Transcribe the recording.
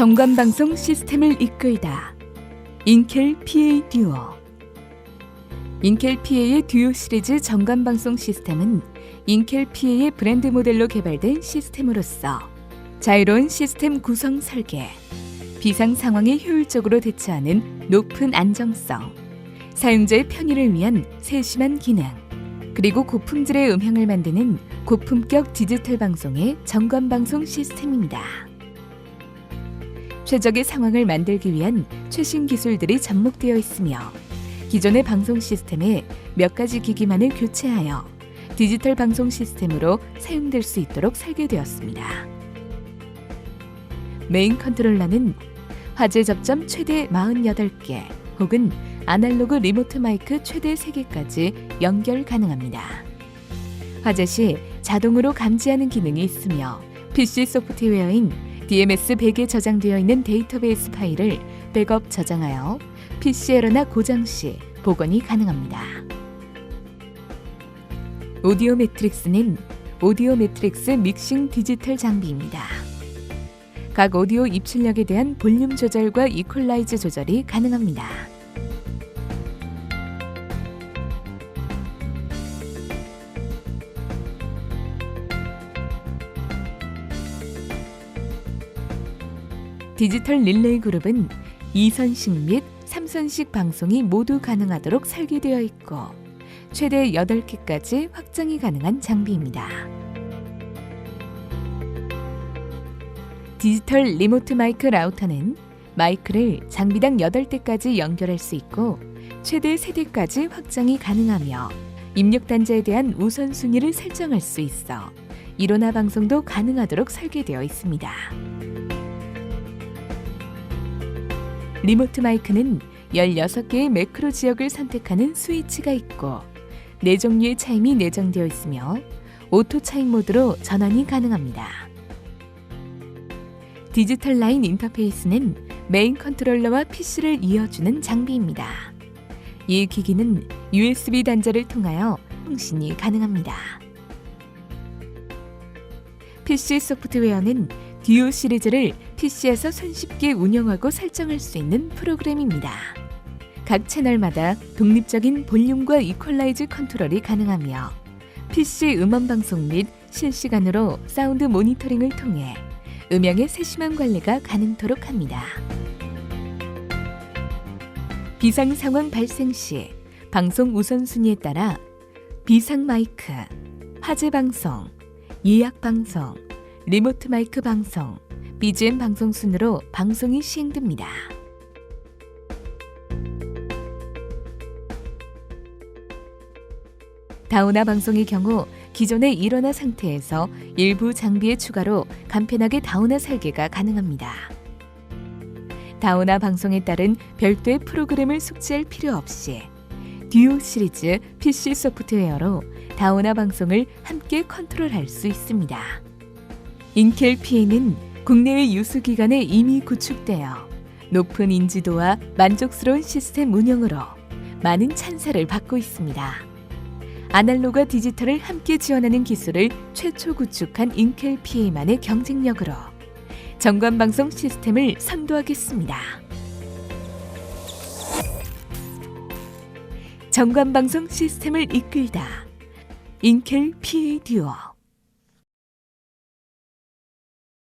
정관 방송 시스템을 이끌다. 인켈 PA 듀오. 인켈 PA의 듀오 시리즈 정관 방송 시스템은 인켈 PA의 브랜드 모델로 개발된 시스템으로서 자유로운 시스템 구성 설계, 비상 상황에 효율적으로 대처하는 높은 안정성, 사용자의 편의를 위한 세심한 기능, 그리고 고품질의 음향을 만드는 고품격 디지털 방송의 정관 방송 시스템입니다. 최적의 상황을 만들기 위한 최신 기술들이 접목되어 있으며 기존의 방송 시스템에 몇 가지 기기만을 교체하여 디지털 방송 시스템으로 사용될 수 있도록 설계되었습니다. 메인 컨트롤러는 화재 접점 최대 48개 혹은 아날로그 리모트 마이크 최대 3개까지 연결 가능합니다. 화재 시 자동으로 감지하는 기능이 있으며 PC 소프트웨어인 DMS 100에 저장되어 있는 데이터베이스 파일을 백업 저장하여 PC 에러나 고장 시 복원이 가능합니다. 오디오 매트릭스는 오디오 매트릭스 믹싱 디지털 장비입니다. 각 오디오 입출력에 대한 볼륨 조절과 이퀄라이즈 조절이 가능합니다. 디지털 릴레이 그룹은 2선식 및 3선식 방송이 모두 가능하도록 설계되어 있고 최대 8개까지 확장이 가능한 장비입니다. 디지털 리모트 마이크 라우터는 마이크를 장비당 8대까지 연결할 수 있고 최대 3대까지 확장이 가능하며 입력 단자에 대한 우선순위를 설정할 수 있어 일원화 방송도 가능하도록 설계되어 있습니다. 리모트 마이크는 16개의 매크로 지역을 선택하는 스위치가 있고 4종류의 차임이 내장되어 있으며 오토 차임 모드로 전환이 가능합니다. 디지털 라인 인터페이스는 메인 컨트롤러와 PC를 이어주는 장비입니다. 이 기기는 USB 단자를 통하여 통신이 가능합니다. PC 소프트웨어는 듀오 시리즈를 PC에서 손쉽게 운영하고 설정할 수 있는 프로그램입니다. 각 채널마다 독립적인 볼륨과 이퀄라이즈 컨트롤이 가능하며 PC 음원 방송 및 실시간으로 사운드 모니터링을 통해 음향의 세심한 관리가 가능토록 합니다. 비상 상황 발생 시 방송 우선순위에 따라 비상 마이크, 화재 방송, 예약 방송, 리모트 마이크 방송, BGM 방송 순으로 방송이 시행됩니다. 다우나 방송의 경우 기존의 일원화 상태에서 일부 장비의 추가로 간편하게 다우나 설계가 가능합니다. 다우나 방송에 따른 별도의 프로그램을 숙지할 필요 없이 듀오 시리즈 PC 소프트웨어로 다우나 방송을 함께 컨트롤할 수 있습니다. 인켈 PA는 국내외 유수 기관에 이미 구축되어 높은 인지도와 만족스러운 시스템 운영으로 많은 찬사를 받고 있습니다. 아날로그와 디지털을 함께 지원하는 기술을 최초 구축한 인켈 PA만의 경쟁력으로 정관 방송 시스템을 선도하겠습니다. 정관 방송 시스템을 이끌다 인켈 PA 듀오